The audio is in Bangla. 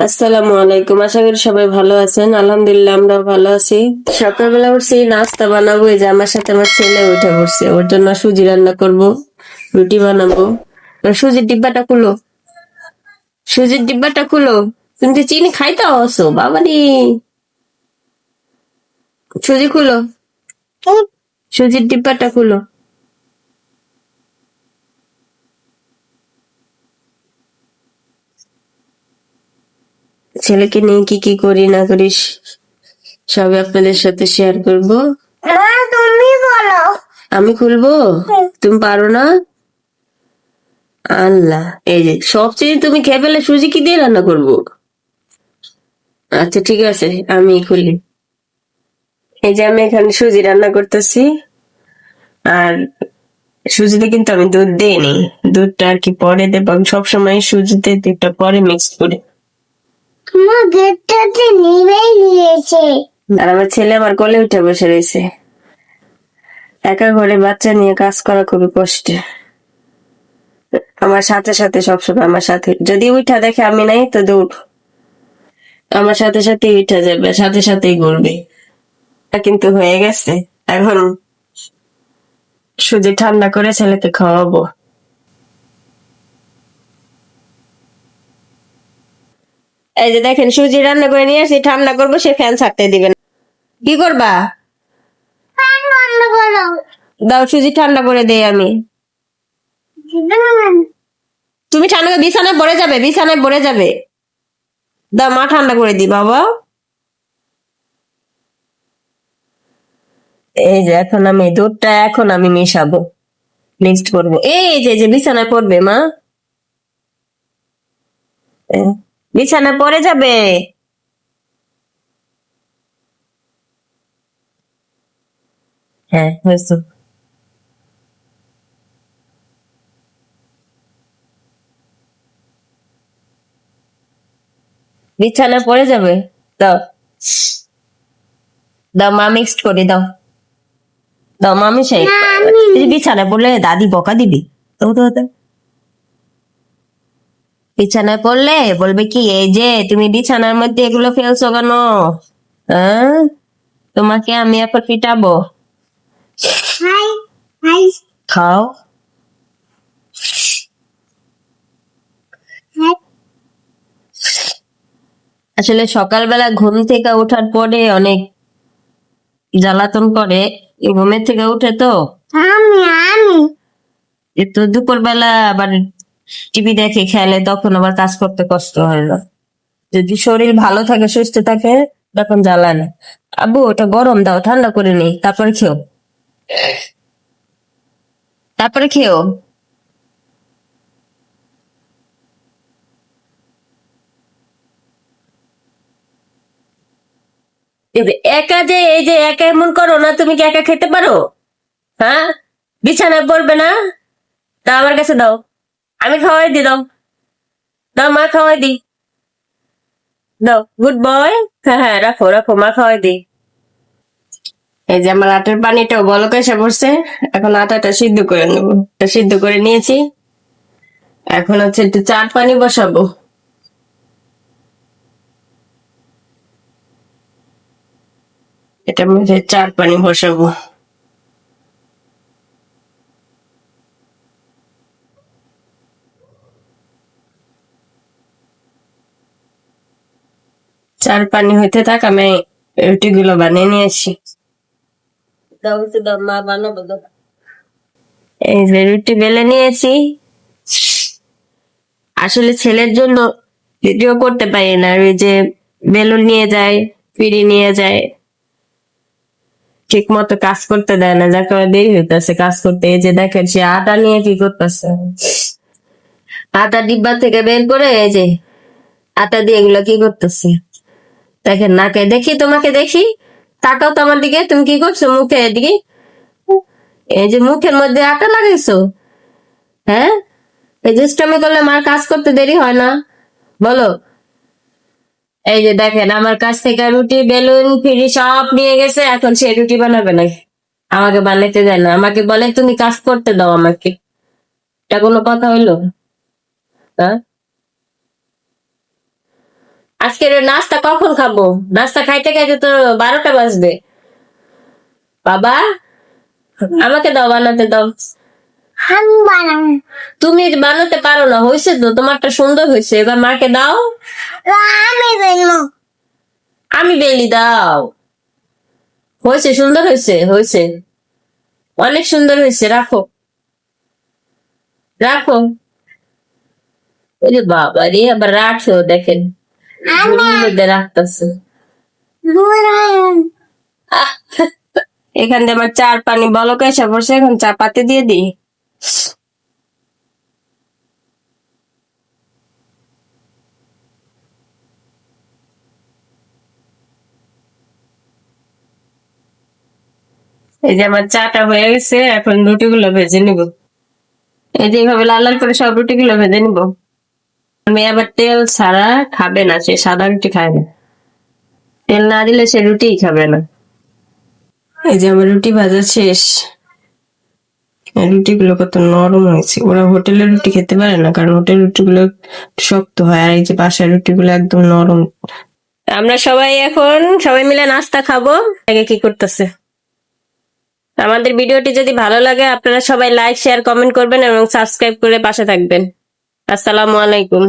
আসসালামু আলাইকুম, আশা করি সবাই ভালো আছেন। আলহামদুলিল্লাহ, আমরাও ভালো আছি। সকালবেলা উঠছি, নাস্তা বানাবো, এই যে আমার সাথে আমার ছেলে উঠে পড়ছে। ওর জন্য সুজি রান্না করব, রুটি বানাবো। সুজির ডিব্বাটা খুলো। সুজির ডিব্বাটা খুলো। তুমি তো চিনি খাইতে আসো, বাবারি। সুজি খুলো। সুজির ডিব্বাটা খুলো। ছেলেকে নিয়ে কি কি করি না করিস সবই আপনাদের সাথে শেয়ার করব। তুমি বলো। আমি খুলবো? তুমি পারো না? আল্লাহ এই যে সব চিনি তুমি খেয়ে ফেলে সুজি কি দিয়ে রান্না করব? আচ্ছা ঠিক আছে আমি খুলি। এই যে আমি এখানে সুজি রান্না করতেছি। আর সুজিতে কিন্তু আমি দুধ দিইনি। দুধটা আর কি পরে দেবো। সবসময় সুজিতে দুধটা পরে মিক্স করি। মা গেটটাতে নিবেই নিয়েছে। আর আমার ছেলে আমার কোলে উঠে বসে রয়েছে। একা ঘরে বাচ্চা নিয়ে কাজ করা খুবই কষ্টে আমার সাথে সাথে সবসময় আমার সাথে যদি উঠা দেখে আমি নাই তো দৌড়। আমার সাথে সাথে উঠা যাবে, সাথে সাথেই ঘুরবে। কিন্তু হয়ে গেছে। এখন সুজি ঠান্ডা করে ছেলেকে খাওয়াবো। এই যে দেখেন, সুজি রান্না করে নিয়ে আসি ঠান্ডা করব, সে ফ্যান ছাড়তে দিবেন কি করবা? দাও, সুজি ঠান্ডা করে দেই আমি। তুমি ঠান্ডা বিছানায় পড়ে যাবে, বিছানায় পড়ে যাবে। দাও, মা ঠান্ডা করে দি, বাবা। এই যে এখন আমি দুধটা এখন আমি মেশাবো মিক্সড করব। এই যে যে, বিছানায় পড়বে, মা। এ, পরে যাবে? হ্যাঁ হয়েছে। বিছানা পড়ে যাবে? দাও। দাও মা মিক্সড করে দাও। দাও মা মিশাই। বিছানা পড়লে দাদি বকা দিবি। তো তো তো। বিছানায় পড়লে বলবে কি এই যে তুমি বিছানার মধ্যে এগুলো ফেলছো কেন? হ্যাঁ তোমাকে আমি এখন পিটাবো। খাও। আসলে সকালবেলা ঘুম থেকে ওঠার পরে অনেক জ্বালাতন করে ঘুমের থেকে উঠে তো। আমি আমি। এ তো দুপুরবেলা আবার টিভি দেখে খেলে তখন আবার কাজ করতে কষ্ট হয় না। যদি শরীর ভালো থাকে, সুস্থ থাকে, তখন জ্বালায় না। আবু ওটা গরম দাও, ঠান্ডা করে নেই, তারপরে খেও। তারপরে খেও। একা যে, এই যে একা এমন করো না, তুমি কি একা খেতে পারো? হ্যাঁ? বিছানায় পড়বে না? তা আমার কাছে দাও। আমি খাওয়াই দি দাও। দাও, মা খাওয়াই দি দাও গুড বয় হ্যাঁ হ্যাঁ রাখো রাখো, মা খাওয়াই দি এই যে আমার আটার পানিটাও বলক এসে পড়ছে। এখন আটাটা সিদ্ধ করে নেব। সিদ্ধ করে নিয়েছি। এখন হচ্ছে একটু চাট পানি বসাবো। এটা মধ্যে চাট পানি বসাবো। চার পানি হইতে থাক আমি রুটি গুলো বানিয়ে নিয়ে আসি এই যে রুটি বেলে নিয়েছি। আসলে ছেলের জন্য ভিডিও করতে পারি না ওই যে বেলুন নিয়ে যায় পিড়ি নিয়ে যায়। ঠিক মতো কাজ করতে দেয় না যার কারণে দেরি হইতেছে কাজ করতে। এই যে দেখেন সে আটা নিয়ে কি করতেছে। আটা ডিব্বা থেকে বের করে এই যে আটা দিয়ে এগুলো কি করতেছে? দেখেন, নাকে দেখি, তোমাকে দেখি। তাকাও তো আমার দিকে, তুমি কি করছ মুখে এদিকে? এই যে মুখের মধ্যে আটা লাগাইছো? হ্যাঁ? এই দুষ্টামি করলে আমার কাজ করতে দেরি হয় না। বলো। এই যে দেখেন, আমার কাছ থেকে রুটি, বেলুন, ফিরি সব নিয়ে গেছে, এখন সে রুটি বানাবে না। আমাকে বানাইতে দেয় না। আমাকে বলে, তুমি কাজ করতে দাও আমাকে। এটা কোনো কথা হইল? হ্যাঁ? আজকের নাস্তা কখন খাব? নাস্তা খাইতে খাইতে তো বারোটা বাজবে। বাবা আমাকে দাও বানাতে দাও। আমি বানাবো তুমি বানাতে পারো না হয়েছে তো তোমারটা সুন্দর হয়েছে। এবার মাকে দাও। আমি বেলবো আমি বেলি দাও। হয়েছে সুন্দর হয়েছে হয়েছে। অনেক সুন্দর হয়েছে রাখো। রাখো। বাবা রে আবার রাখো দেখেন। রাখতেছে আহ, এখান দিয়ে আমার চার পানি বলক এসে পড়ছে এখন চা পাতি দিয়ে দিই। এই যে আমার চাটা হয়ে গেছে এখন রুটি গুলো ভেজে নিব। এই যে এইভাবে লাল লাল করে সব রুটি গুলো ভেজে নিব। আমি আবার তেল ছাড়া খাবে না সে সাদা রুটি খায় না। তেল না দিলে সে রুটিই খাবে না। এই যে আমার রুটি ভাজা শেষ। রুটি গুলো কত নরম হয়েছে। ওরা হোটেলের রুটি খেতে পারে না কারণ হোটেলের রুটি গুলো শক্ত হয় আর এই যে বাসার রুটি গুলো একদম নরম। আমরা সবাই এখন সবাই মিলে নাস্তা খাব। আগে কি করতেছে? আমাদের ভিডিওটি যদি ভালো লাগে আপনারা সবাই লাইক শেয়ার কমেন্ট করবেন এবং সাবস্ক্রাইব করে পাশে থাকবেন। আসসালামু আলাইকুম।